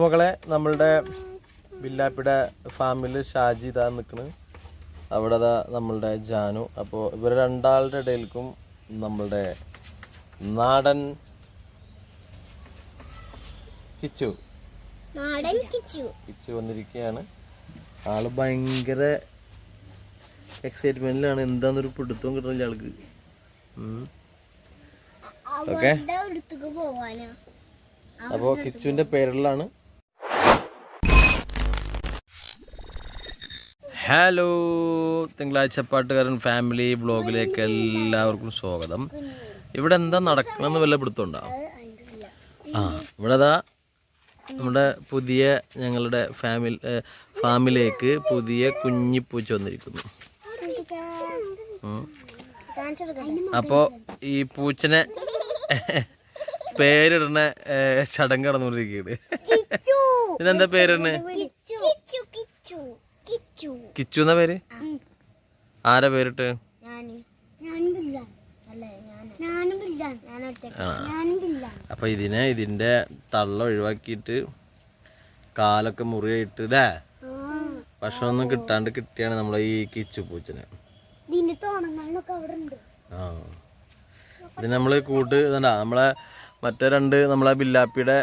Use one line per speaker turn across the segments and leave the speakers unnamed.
മക്കളെ നമ്മളുടെ ബില്ലാപ്പിയുടെ ഫാമിൽ ഷാജി ഇതാ നിൽക്കണ് അവിടെ അതാ നമ്മളുടെ ജാനു. അപ്പോൾ ഇവർ രണ്ടാളുടെ ഇടയിൽക്കും നമ്മളുടെ നാടൻ കിച്ചു.
കിച്ചു.
വന്നിരിക്കുകയാണ് ആൾ ഭയങ്കര എക്സൈറ്റ്മെന്റിലാണ് എന്താന്നൊരു പിടുത്തവും കിട്ടുന്നില്ല ആൾക്ക്. അപ്പോ കിച്ചുവിന്റെ പേരിലാണ് ഹലോ തിങ്കളാഴ്ച പാട്ടുകാരൻ ഫാമിലി ബ്ലോഗിലേക്ക് എല്ലാവർക്കും സ്വാഗതം. ഇവിടെ എന്താ നടക്കണമെന്ന് വല്ല പിടുത്തുണ്ടോ ആ ഇവിടെ ദാ നമ്മുടെ പുതിയ ഞങ്ങളുടെ ഫാമിലി ഫാമിലേക്ക് പുതിയ കുഞ്ഞിപ്പൂച്ച വന്നിരിക്കുന്നു. അപ്പോൾ ഈ പൂച്ചനെ പേരിടുന്ന ഏ, ചടങ്ങ് നടന്നുകൊണ്ടിരിക്കുകയാണ്.
കിച്ചു
ഇതിനെന്താ പേരിടുന്നത്
കിച്ചു കിച്ചു
എന്ന പേര്? ആരാ പേരിട്ട്?
ഞാനും. ബില്ലാൻ. അല്ലേ ഞാൻ ഞാനും ബില്ലാൻ. ഞാൻ ഒറ്റ ഞാനും ബില്ലാൻ.
അപ്പൊ ഇതിനെ ഇതിന്റെ തള്ള ഒഴിവാക്കിയിട്ട് കാലൊക്കെ മുറിയായിട്ട് അല്ലേ ഭക്ഷണമൊന്നും കിട്ടാണ്ട് കിട്ടിയാണ് നമ്മളെ ഈ കിച്ചു പൂച്ചനെ. ആ. ഇത് നമ്മൾ കൂട്ട് ഇതാ നമ്മളെ മറ്റേ രണ്ട് നമ്മളെ ബില്ലാപ്പിയുടെ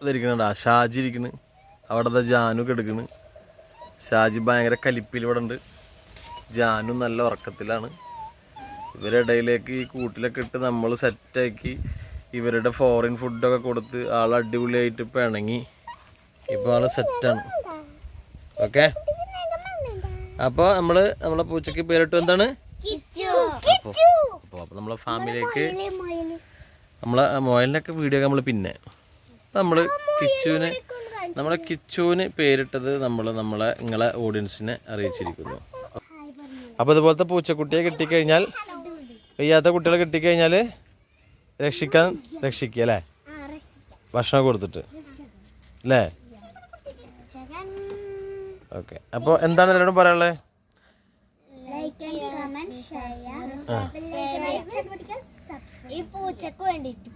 ഇതിരിക്കണ ഷാജി ഇരിക്കുന്നു. അവിടെ ജാനു കിടക്കണ് ഷാജി ഭയങ്കര കലിപ്പിൽ ഇവിടെ ഉണ്ട്. ജാനും നല്ല ഉറക്കത്തിലാണ്. ഇവരിടയിലേക്ക് ഇടയിലേക്ക് ഈ കൂട്ടിലൊക്കെ ഇട്ട് നമ്മൾ സെറ്റാക്കി ഇവരുടെ ഫോറിൻ ഫുഡൊക്കെ കൊടുത്ത് ആൾ അടിപൊളിയായിട്ട് ഇപ്പം ഇണങ്ങി. ഇപ്പോൾ ആൾ സെറ്റാണ് ഓക്കെ അപ്പോൾ നമ്മൾ നമ്മളെ പൂച്ചയ്ക്ക് പേരിട്ട് എന്താണ്? അപ്പോൾ അപ്പോൾ നമ്മളെ ഫാമിലിയിലേക്ക് നമ്മളെ മോയലിനൊക്കെ വീഡിയോ നമ്മൾ പിന്നെ. നമ്മൾ കിച്ചുവിന് നമ്മളെ കിച്ചുവിന് പേരിട്ടത് നമ്മൾ നമ്മളെ നിങ്ങളെ ഓഡിയൻസിനെ അറിയിച്ചിരിക്കുന്നു. അപ്പോൾ ഇതുപോലത്തെ പൂച്ചക്കുട്ടിയെ കിട്ടിക്കഴിഞ്ഞാൽ വയ്യാത്ത കുട്ടികളെ കിട്ടിക്കഴിഞ്ഞാൽ രക്ഷിക്കാൻ രക്ഷിക്കുക അല്ലേ? ഭക്ഷണം കൊടുത്തിട്ട്. അല്ലേ? ഓക്കെ. അപ്പോൾ എന്താണ് എല്ലാവരും പറയാനുള്ളത്
ലൈക്ക് ആൻഡ് കമന്റ് ഷെയർ ഈ പൂച്ചക്ക് വേണ്ടിട്ട്